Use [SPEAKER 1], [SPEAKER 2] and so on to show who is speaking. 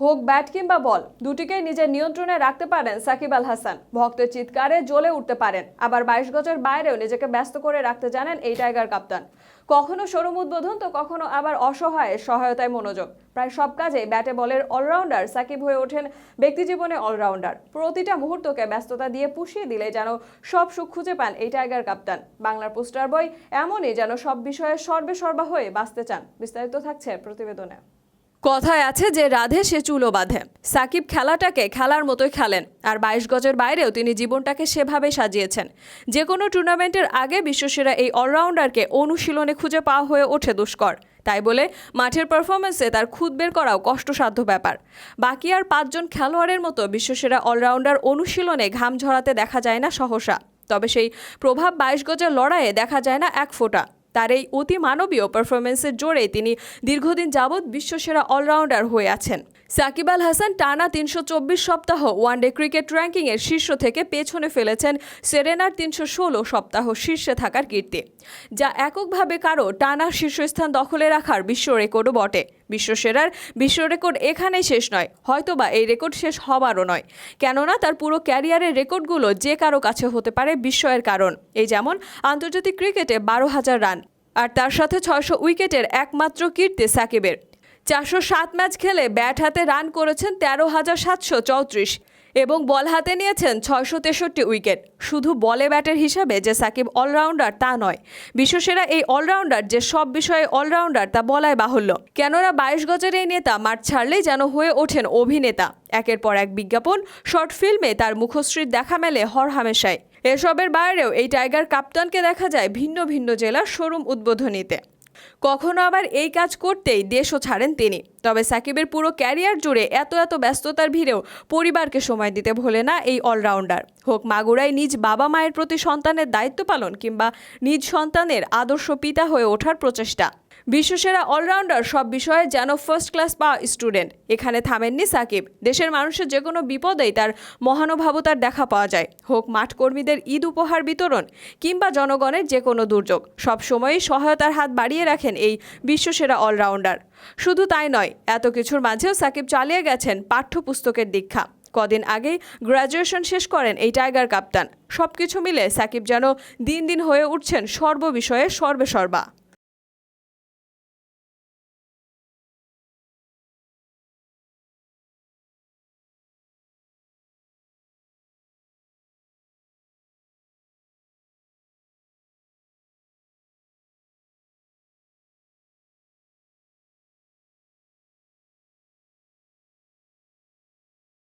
[SPEAKER 1] হোক ব্যাট কিংবা বল, দুটিকেই নিজের নিয়ন্ত্রণে রাখতে পারেন সাকিব আল হাসান। ভক্তের চিৎকারে জ্বলে উঠতে পারেন। আবার বাইশ গজের বাইরেও নিজেকে ব্যস্ত করে রাখতে জানেন এই টাইগার কাপ্তান। কখনো শোরুম উদ্বোধন, তো কখনো আবার অসহায় সহায়তায় মনোযোগ। প্রায় সব কাজে ব্যাটে বলের অলরাউন্ডার সাকিব হয়ে ওঠেন ব্যক্তিজীবনে অলরাউন্ডার। প্রতিটা মুহূর্তকে ব্যস্ততা দিয়ে পুষিয়ে দিলে যেন সব সুখ খুঁজে পান এই টাইগার কাপ্তান। বাংলার পোস্টার বই এমনই যেন সব বিষয়ে সর্বে সর্বা হয়ে বাঁচতে চান। বিস্তারিত থাকছে প্রতিবেদনে। কথায় আছে যে রাধে সে চুলো বাঁধে। সাকিব খেলাটাকে খেলার মতোই খেলেন, আর বাইশ গজের বাইরেও তিনি জীবনটাকে সেভাবে সাজিয়েছেন। যে কোনো টুর্নামেন্টের আগে বিশ্বসেরা এই অলরাউন্ডারকে অনুশীলনে খুঁজে পাওয়া হয়ে ওঠে দুষ্কর। তাই বলে, মাঠের পারফরমেন্সে তার খুদ বের করাও কষ্টসাধ্য ব্যাপার। বাকি আর পাঁচজন খেলোয়াড়ের মতো বিশ্বসেরা অলরাউন্ডার অনুশীলনে ঘাম ঝরাতে দেখা যায় না সহসা। তবে সেই প্রভাব বাইশ গজের লড়াইয়ে দেখা যায় না এক ফোঁটা। তার এই অতি মানবীয় পারফরমেন্সের জোরে তিনি দীর্ঘদিন যাবৎ বিশ্বসেরা অলরাউন্ডার হয়ে আছেন। সাকিব আল হাসান টানা তিনশো চব্বিশ সপ্তাহ ওয়ানডে ক্রিকেট র্যাঙ্কিংয়ের শীর্ষ থেকে পেছনে ফেলেছেন সেরেনার তিনশো ষোলো সপ্তাহ শীর্ষে থাকার কীর্তি, যা এককভাবে কারও টানা শীর্ষস্থান দখলে রাখার বিশ্ব রেকর্ডও বটে। বিশ্বসেরার বিশ্ব রেকর্ড এখানেই শেষ নয়, হয়তোবা এই রেকর্ড শেষ হবারও নয়, কেননা তার পুরো ক্যারিয়ারের রেকর্ডগুলো যে কারও কাছে হতে পারে বিস্ময়ের কারণ। এই যেমন আন্তর্জাতিক ক্রিকেটে বারো হাজার রান আর তার সাথে ছয়শো উইকেটের একমাত্র কীর্তি সাকিবের। চারশো সাত ম্যাচ খেলে ব্যাট হাতে রান করেছেন তেরো হাজার সাতশো চৌত্রিশ এবং বল হাতে নিয়েছেন ছয়শো তেষট্টি উইকেট। শুধু বলে ব্যাটের হিসাবে যে সাকিব অলরাউন্ডার তা নয়, বিশ্বসেরা এই অলরাউন্ডার যে সব বিষয়ে অলরাউন্ডার তা বলাই বাহুল্য। কেননা বাইশ গজের এই নেতা মাঠ ছাড়লেই যেন হয়ে ওঠেন অভিনেতা। একের পর এক বিজ্ঞাপন, শর্ট ফিল্মে তার মুখশ্রীর দেখা মেলে হর হামেশায় এসবের বাইরেও এই টাইগার কাপ্তানকে দেখা যায় ভিন্ন ভিন্ন জেলার শোরুম উদ্বোধনীতে। কখনো আবার এই কাজ করতেই দেশও ছাড়েন তিনি। তবে সাকিবের পুরো ক্যারিয়ার জুড়ে এত এত ব্যস্ততার ভিড়েও পরিবারকে সময় দিতে ভোলে না এই অলরাউন্ডার। হোক মাগুরায় নিজ বাবা মায়ের প্রতি সন্তানের দায়িত্ব পালন কিংবা নিজ সন্তানের আদর্শ পিতা হয়ে ওঠার প্রচেষ্টা। বিশ্বসেরা অলরাউন্ডার সব বিষয়ে যেন ফার্স্ট ক্লাস পা স্টুডেন্ট এখানে থামেননি সাকিব। দেশের মানুষের যে কোনো বিপদেই তার মহানুভাবতার দেখা পাওয়া যায়। হোক মাঠ কর্মীদের ঈদ উপহার বিতরণ, কিংবা জনগণের যে কোনো দুর্যোগ, সব সময়ই সহায়তার হাত বাড়িয়ে রাখেন এই বিশ্বসেরা অলরাউন্ডার। শুধু তাই নয়, এত কিছুর মাঝেও সাকিব চালিয়ে গেছেন পাঠ্যপুস্তকের দীক্ষা। কদিন আগেই গ্র্যাজুয়েশন শেষ করেন এই টাইগার কাপ্তান সবকিছু মিলে সাকিব যেন দিন দিন হয়ে উঠছেন সর্ববিষয়ে সর্বে সর্বা